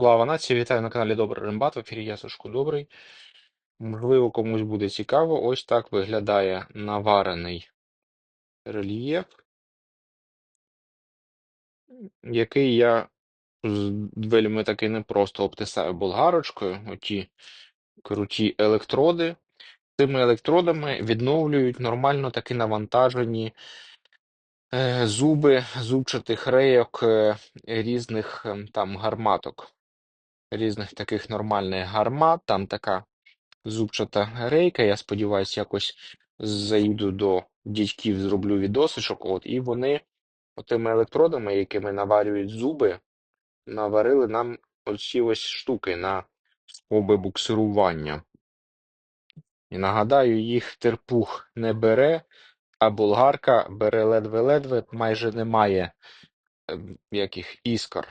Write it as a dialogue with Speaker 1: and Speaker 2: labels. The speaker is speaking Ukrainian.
Speaker 1: Слава нації, вітаю на каналі Добрий Рембат. В ефірі я Сашко Добрий. Можливо, комусь буде цікаво. Ось так виглядає наварений рельєф, який я вельми таки непросто обтисаю болгарочкою. Оті круті електроди. Цими електродами відновлюють нормально таки навантажені е, зуби зубчатих рейок е, різних ем, там гарматок. Різних таких нормальних гармат, там така зубчата рейка. Я сподіваюся, якось заїду до дядьків, зроблю відосичок. От, і вони отими електродами, якими наварюють зуби, наварили нам оці ось штуки на спроби буксирування. І нагадаю, їх терпух не бере, а болгарка бере ледве-ледве, майже немає ем, яких іскор.